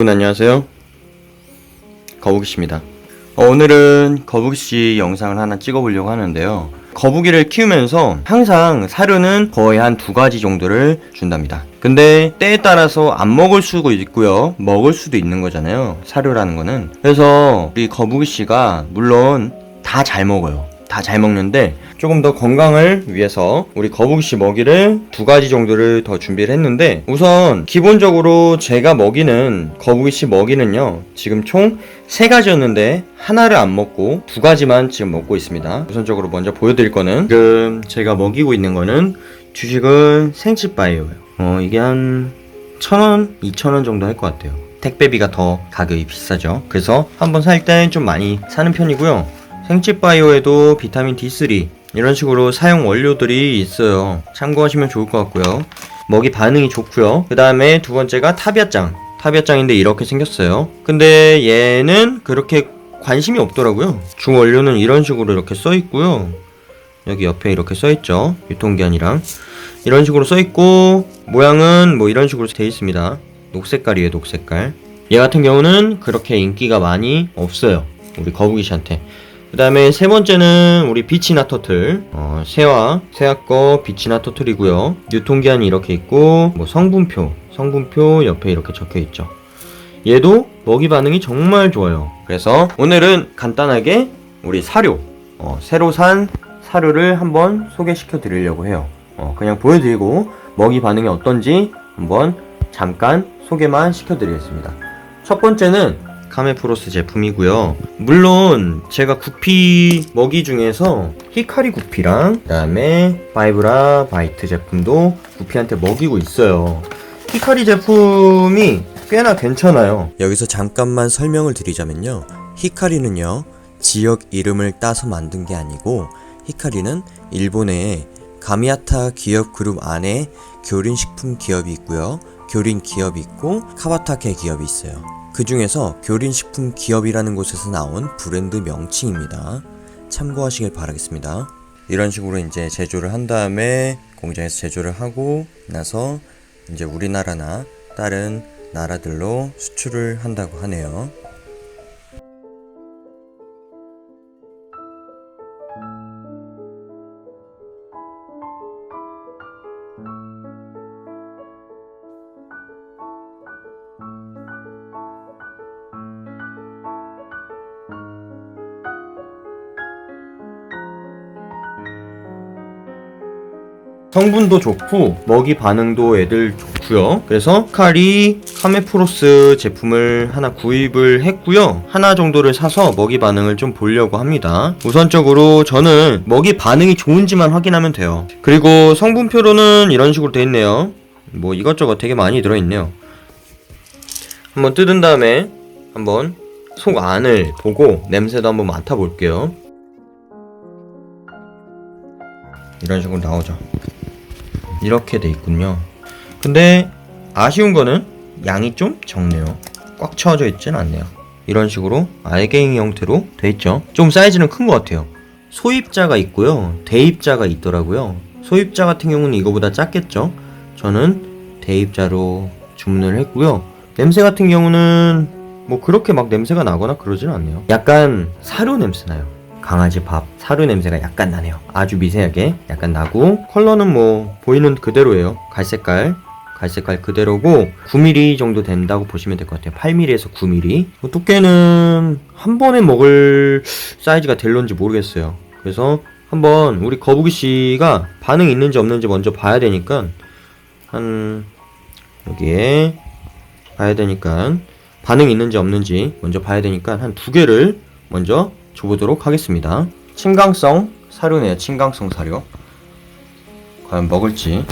여러분 안녕하세요. 거북이씨입니다. 어, 오늘은 거북이씨 영상을 하나 찍어보려고 하는데요. 거북이를 키우면서 항상 사료는 거의 한 두 가지 정도를 준답니다. 근데 때에 따라서 안 먹을 수도 있고요. 먹을 수도 있는 거잖아요. 사료라는 거는. 그래서 우리 거북이씨가 물론 다 잘 먹어요. 다 잘 먹는데 조금 더 건강을 위해서 우리 거북이씨 먹이를 두 가지 정도를 더 준비를 했는데 우선 기본적으로 제가 먹이는 거북이씨 먹이는요 지금 총 세 가지였는데 하나를 안 먹고 두 가지만 지금 먹고 있습니다. 우선적으로 먼저 보여드릴 거는 지금 제가 먹이고 있는 거는 주식은 생치바이오예요. 어 이게 한 천원, 이천원 정도 할 것 같아요. 택배비가 더 가격이 비싸죠. 그래서 한번 살때좀 많이 사는 편이고요 생치바이오에도 비타민 D3 이런 식으로 사용 원료들이 있어요. 참고하시면 좋을 것 같고요. 먹이 반응이 좋고요. 그 다음에 두 번째가 타비아짱. 타비아짱인데 이렇게 생겼어요. 근데 얘는 그렇게 관심이 없더라고요. 주 원료는 이런 식으로 이렇게 써 있고요. 여기 옆에 이렇게 써 있죠. 유통기한이랑 이런 식으로 써 있고 모양은 뭐 이런 식으로 돼 있습니다. 녹색깔이에요, 녹색깔. 얘 같은 경우는 그렇게 인기가 많이 없어요. 우리 거북이씨한테. 그 다음에 세 번째는 우리 비치나 터틀. 어, 새와 새와 거 비치나 터틀이고요. 유통기한이 이렇게 있고 뭐 성분표 성분표 옆에 이렇게 적혀 있죠. 얘도 먹이 반응이 정말 좋아요. 그래서 오늘은 간단하게 우리 사료 어, 새로 산 사료를 한번 소개시켜 드리려고 해요. 어, 그냥 보여드리고 먹이 반응이 어떤지 한번 잠깐 소개만 시켜 드리겠습니다. 첫 번째는 카메프로스 제품이고요. 물론 제가 구피 먹이 중에서 히카리 구피랑 그다음에 바이브라 바이트 제품도 구피한테 먹이고 있어요. 히카리 제품이 꽤나 괜찮아요. 여기서 잠깐만 설명을 드리자면요. 히카리는요, 지역 이름을 따서 만든 게 아니고, 히카리는 일본의 가미야타 기업 그룹 안에 교린 식품 기업이 있고요. 교린 기업이 있고, 카와타케 기업이 있어요. 그 중에서 교린식품 기업이라는 곳에서 나온 브랜드 명칭입니다. 참고하시길 바라겠습니다. 이런 식으로 이제 제조를 한 다음에 공장에서 제조를 하고 나서 이제 우리나라나 다른 나라들로 수출을 한다고 하네요. 성분도 좋고 먹이 반응도 애들 좋고요. 그래서 카리 카메프로스 제품을 하나 구입을 했고요. 하나 정도를 사서 먹이 반응을 좀 보려고 합니다. 우선적으로 저는 먹이 반응이 좋은지만 확인하면 돼요. 그리고 성분표로는 이런 식으로 돼 있네요. 뭐 이것저것 되게 많이 들어 있네요. 한번 뜯은 다음에 한번 속 안을 보고 냄새도 한번 맡아 볼게요. 이런 식으로 나오죠. 이렇게 돼 있군요. 근데 아쉬운 거는 양이 좀 적네요. 꽉 채워져 있진 않네요. 이런 식으로 알갱이 형태로 돼 있죠. 좀 사이즈는 큰 것 같아요. 소입자가 있고요. 대입자가 있더라고요. 소입자 같은 경우는 이거보다 작겠죠. 저는 대입자로 주문을 했고요. 냄새 같은 경우는 뭐 그렇게 막 냄새가 나거나 그러진 않네요. 약간 사료 냄새 나요. 강아지 밥 사료 냄새가 약간 나네요. 아주 미세하게 약간 나고 컬러는 뭐 보이는 그대로예요. 갈색깔 갈색깔 그대로고 9mm 정도 된다고 보시면 될 것 같아요. 8mm에서 9mm. 뭐 두께는 한 번에 먹을 사이즈가 될런지 모르겠어요. 그래서 한번 우리 거북이 씨가 반응 있는지 없는지 먼저 봐야 되니까 한 여기에 봐야 되니까 반응 있는지 없는지 먼저 봐야 되니까 한 두 개를 먼저 줘보도록 하겠습니다. 친강성 사료네요. 친강성 사료. 과연 먹을지.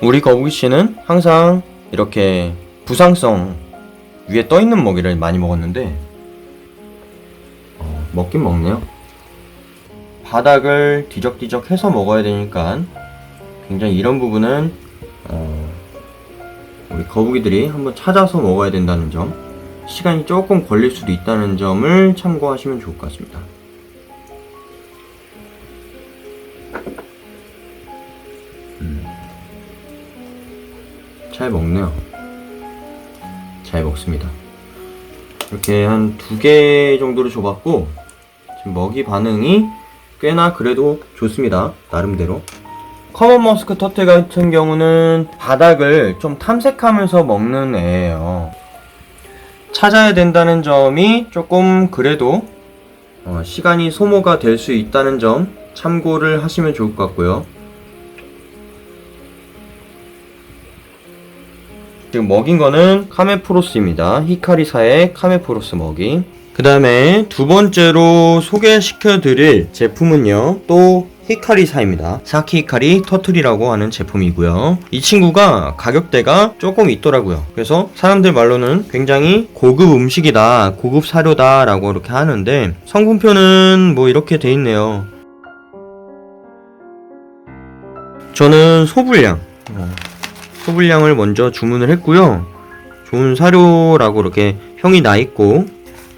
우리 거북이 씨는 항상 이렇게 부상성 위에 떠 있는 먹이를 많이 먹었는데 어, 먹긴 먹네요. 바닥을 뒤적뒤적 해서 먹어야 되니까 굉장히 이런 부분은 어, 우리 거북이들이 한번 찾아서 먹어야 된다는 점 시간이 조금 걸릴 수도 있다는 점을 참고하시면 좋을 것 같습니다. 음. 잘 먹네요. 잘 먹습니다. 이렇게 한 두 개 정도를 줘봤고 지금 먹이 반응이 꽤나 그래도 좋습니다. 나름대로. 커먼 머스크 터틀 같은 경우는 바닥을 좀 탐색하면서 먹는 애예요. 찾아야 된다는 점이 조금 그래도 어, 시간이 소모가 될 수 있다는 점 참고를 하시면 좋을 것 같고요. 지금 먹인 거는 카메프로스입니다. 히카리사의 카메프로스 먹이. 그 다음에 두 번째로 소개시켜 드릴 제품은요, 또 히카리사입니다. 사키 히카리 터틀이라고 하는 제품이고요. 이 친구가 가격대가 조금 있더라고요. 그래서 사람들 말로는 굉장히 고급 음식이다, 고급 사료다 라고 이렇게 하는데 성분표는 뭐 이렇게 돼 있네요. 저는 소분량, 어, 소분량을 먼저 주문을 했고요. 좋은 사료라고 이렇게 형이 나 있고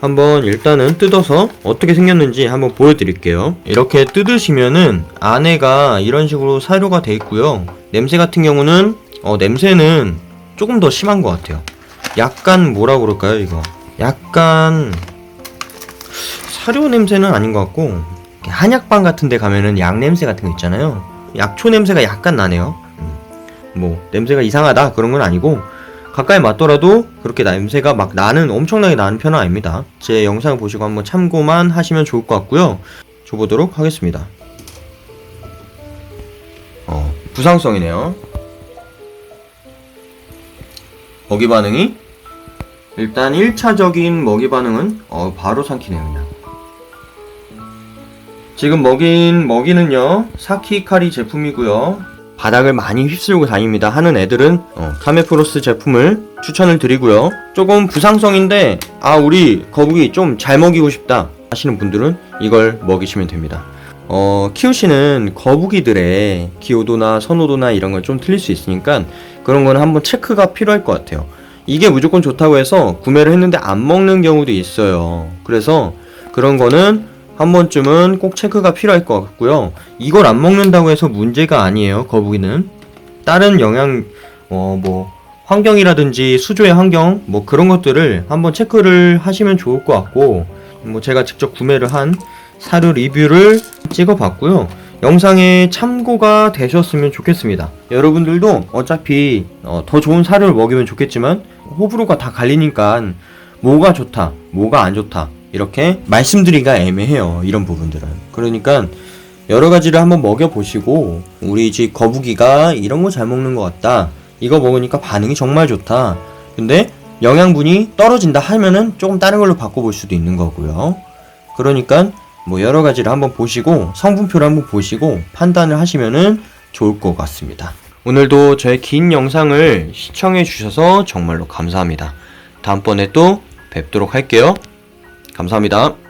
한번 일단은 뜯어서 어떻게 생겼는지 한번 보여드릴게요. 이렇게 뜯으시면은 안에가 이런 식으로 사료가 돼 있고요. 냄새 같은 경우는 어, 냄새는 조금 더 심한 것 같아요. 약간 뭐라 그럴까요 이거? 약간 사료 냄새는 아닌 것 같고 한약방 같은 데 가면은 약 냄새 같은 거 있잖아요. 약초 냄새가 약간 나네요. 음. 뭐 냄새가 이상하다 그런 건 아니고 가까이 맞더라도 그렇게 냄새가 막 나는 엄청나게 나는 편은 아닙니다. 제 영상을 보시고 한번 참고만 하시면 좋을 것 같고요. 줘보도록 하겠습니다. 어, 부상성이네요. 먹이 반응이 일단 1차적인 먹이 반응은 어, 바로 삼키네요 그냥. 지금 먹인 먹이는요 사키카리 제품이고요 바닥을 많이 휩쓸고 다닙니다 하는 애들은 어, 카메프로스 제품을 추천을 드리고요. 조금 부상성인데 아 우리 거북이 좀 잘 먹이고 싶다 하시는 분들은 이걸 먹이시면 됩니다. 어, 키우시는 거북이들의 기호도나 선호도나 이런 건좀 틀릴 수 있으니까 그런 거는 한번 체크가 필요할 것 같아요. 이게 무조건 좋다고 해서 구매를 했는데 안 먹는 경우도 있어요. 그래서 그런 거는 한 번쯤은 꼭 체크가 필요할 것 같고요. 이걸 안 먹는다고 해서 문제가 아니에요. 거북이는 다른 영양 어 뭐 환경이라든지 수조의 환경 뭐 그런 것들을 한번 체크를 하시면 좋을 것 같고 뭐 제가 직접 구매를 한 사료 리뷰를 찍어봤고요. 영상에 참고가 되셨으면 좋겠습니다. 여러분들도 어차피 어, 더 좋은 사료를 먹이면 좋겠지만 호불호가 다 갈리니까 뭐가 좋다, 뭐가 안 좋다 이렇게 말씀드리기가 애매해요. 이런 부분들은. 그러니까 여러 가지를 한번 먹여보시고 우리 집 거북이가 이런 거 잘 먹는 것 같다. 이거 먹으니까 반응이 정말 좋다. 근데 영양분이 떨어진다 하면은 조금 다른 걸로 바꿔볼 수도 있는 거고요. 그러니까 뭐 여러 가지를 한번 보시고 성분표를 한번 보시고 판단을 하시면은 좋을 것 같습니다. 오늘도 저의 긴 영상을 시청해 주셔서 정말로 감사합니다. 다음번에 또 뵙도록 할게요. 감사합니다.